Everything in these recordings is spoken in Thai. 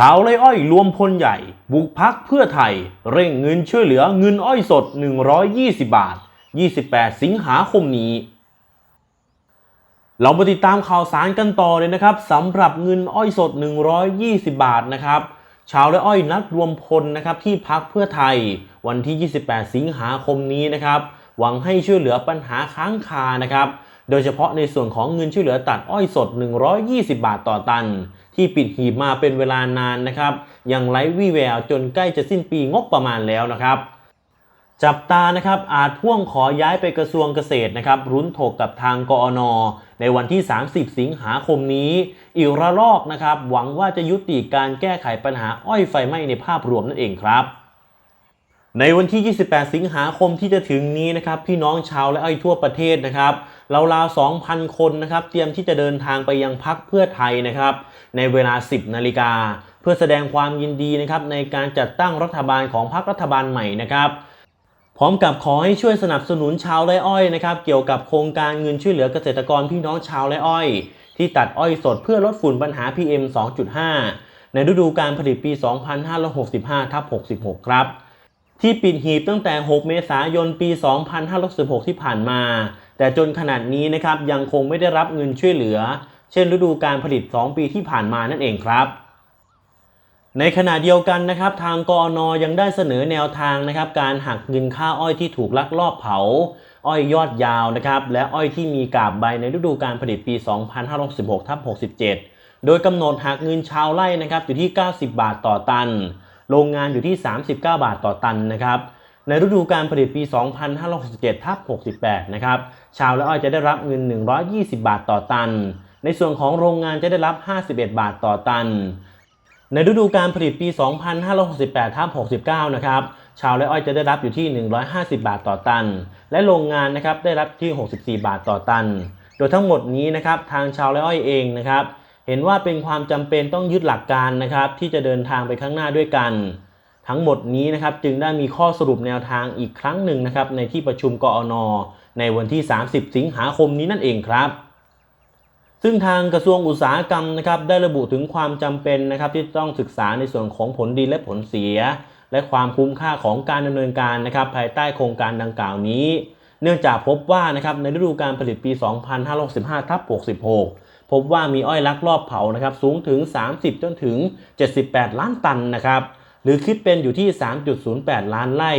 ชาวไร่อ้อยรวมพลใหญ่ บุกพักเพื่อไทย เร่งเงินช่วยเหลือเงินอ้อยสด 120 บาท 28 สิงหาคมนี้ เรามาติดตามข่าวสารกันต่อเลยนะครับสำหรับเงินอ้อยสด 120 บาทนะครับชาวไร่อ้อยนัดรวมพลนะครับที่พักเพื่อไทย วันที่ 28 สิงหาคมนี้นะครับ หวังให้ช่วยเหลือปัญหาค้างคานะครับ โดยเฉพาะในส่วนของเงินช่วยเหลือตัดอ้อยสด 120 บาทต่อตัน ที่ปิดหีบมาเป็นเวลานานนะครับ ยังไร้วี่แววจนใกล้จะสิ้นปีงบประมาณแล้วนะครับ จับตานะครับอาจพ่วงขอย้ายไปกระทรวงเกษตรนะครับรุ้นถกกับทางกอนในวันที่ 30 สิงหาคมนี้ อีกระลอกนะครับหวังว่าจะยุติการแก้ไขปัญหาอ้อยไฟไหม้ในภาพรวมนั่นเองครับ ในวันที่ 28 สิงหาคมที่จะถึงนี้นะครับพี่น้องชาวและอ้อยทั่วประเทศนะครับราวๆ 2,000 คนนะครับเตรียมที่จะเดินทางไปยังพักเพื่อไทยนะครับในเวลา 10 นาฬิกา เพื่อแสดงความยินดีนะครับในการจัดตั้งรัฐบาลของพรรครัฐบาลใหม่นะครับ พร้อมกับขอให้ช่วยสนับสนุนชาวไร่อ้อยนะครับเกี่ยวกับโครงการเงินช่วยเหลือเกษตรกรพี่น้องชาวไร่อ้อย ที่ตัดอ้อยสดเพื่อลดฝุ่นปัญหา PM 2.5 ในฤดูการผลิตปี 2565ทับ66 ครับ ที่ปิดหีบตั้งแต่ 6 เมษายนปี 2516ที่ผ่านมา แต่จนขนาดนี้นะครับยังคงไม่ได้รับเงินช่วยเหลือ เช่นฤดูการผลิต 2 ปีที่ผ่านมานั่นเองครับ ในขณะเดียวกันนะครับทางกอนอยังได้เสนอแนวทางนะครับการหักเงินค่าอ้อยที่ถูกลักลอบเผา อ้อยยอดยาวนะครับและอ้อยที่มีกาบใบในฤดูการผลิตปี 2566ทับ67 โดยกำหนดหักเงินชาวไร่นะครับอยู่ที่ 90 บาทต่อตัน โรงงานอยู่ที่ 39 บาทต่อตันนะครับในฤดูการผลิตปี 2567ทับ68 นะครับชาวและอ้อยจะได้รับเงิน 120 บาทต่อตัน ในส่วนของโรงงานจะได้รับ 51 บาทต่อตัน ในฤดูการผลิตปี 2568ทับ69 นะครับ ชาวและอ้อยจะได้รับอยู่ที่ 150 บาทต่อตัน และโรงงานนะครับได้รับที่ 64 บาทต่อตัน โดยทั้งหมดนี้นะครับทางชาวและอ้อยเองนะครับ เห็นว่าเป็นความจำเป็นต้องยึดหลักการนะครับที่จะเดินทางไปข้างหน้าด้วยกัน ทั้งหมดนี้นะครับจึงได้มีข้อสรุปแนวทางอีกครั้งหนึ่งนะครับในที่ประชุมกอนในวันที่ 30 สิงหาคมนี้นั่นเองครับ ซึ่งทางกระทรวงอุตสาหกรรมนะครับได้ระบุถึงความจำเป็นนะครับที่ต้องศึกษาในส่วนของผลดีและผลเสีย และความคุ้มค่าของการดำเนินการนะครับภายใต้โครงการดังกล่าวนี้ เนื่องจากพบว่านะครับในฤดูการผลิตปี 2565ทับ66 พบว่ามีอ้อยลักลอบเผานะครับสูงถึง 30 จนถึง 78 ล้านตันนะครับหรือคิดเป็นอยู่ที่ 3.08 ล้านไร่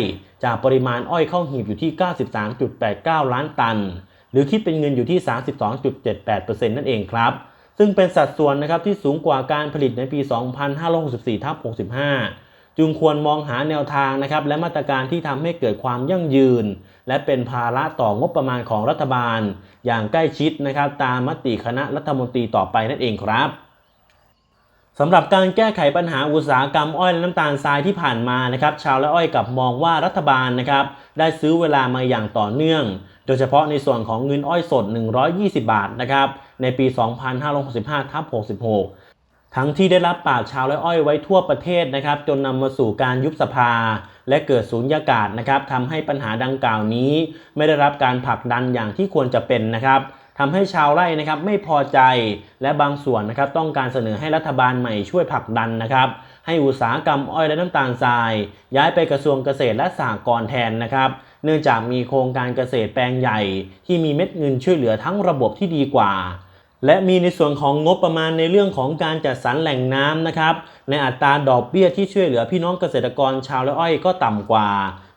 จากปริมาณอ้อยเข้าหีบอยู่ที่ 93.89 ล้านตัน หรือคิดเป็นเงินอยู่ที่ 32.78%นั่นเองครับ ซึ่งเป็นสัดส่วนนะครับที่สูงกว่าการผลิตในปี 2564ทับ65 จึงควรมองหาแนวทางนะครับและมาตรการที่ทำให้เกิดความยั่งยืน และเป็นภาระต่องบประมาณของรัฐบาล อย่างใกล้ชิดนะครับตามมติคณะรัฐมนตรีต่อไปนั่นเองครับสำหรับการแก้ไขปัญหาอุตสาหกรรมอ้อยและน้ำตาลทรายที่ผ่านมานะครับ ชาวและอ้อยกับมองว่ารัฐบาลนะครับ ได้ซื้อเวลามาอย่างต่อเนื่อง โดยเฉพาะในส่วนของเงินอ้อยสด 120 บาทนะครับในปี 2565ทับ66 ทั้งที่ได้รับปากชาวและอ้อยไว้ทั่วประเทศนะครับจนนำมาสู่การยุบสภา และเกิดสูญญากาศนะครับทำให้ปัญหาดังกล่าวนี้ ไม่ได้รับการผลักดันอย่างที่ควรจะเป็นนะครับทำให้ชาวไร่นะครับไม่พอใจและบางส่วนนะครับต้องการเสนอให้รัฐบาลใหม่ช่วยผลักดันนะครับ ให้อุตสาหกรรมอ้อยและน้ำตาลทราย ย้ายไปกระทรวงเกษตรและสหกรณ์แทนนะครับ เนื่องจากมีโครงการเกษตรแปลงใหญ่ ที่มีเม็ดเงินช่วยเหลือทั้งระบบที่ดีกว่า และมีในส่วนของงบประมาณในเรื่องของการจัดสรรแหล่งน้ำนะครับ ในอัตราดอกเบี้ยที่ช่วยเหลือพี่น้องเกษตรกรชาวและอ้อยก็ต่ำกว่า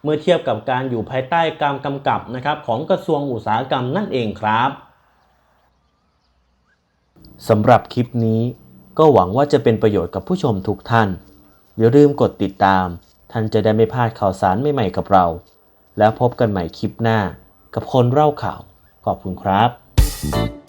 เมื่อเทียบกับการอยู่ภายใต้การกำกับนะครับของกระทรวงอุตสาหกรรมนั่นเองครับสำหรับคลิปนี้ก็หวังว่าจะเป็นประโยชน์กับผู้ชมทุกท่าน อย่าลืมกดติดตาม ท่านจะได้ไม่พลาดข่าวสารใหม่ๆกับเรา แล้วพบกันใหม่คลิปหน้า กับคนเล่าข่าว ขอบคุณครับ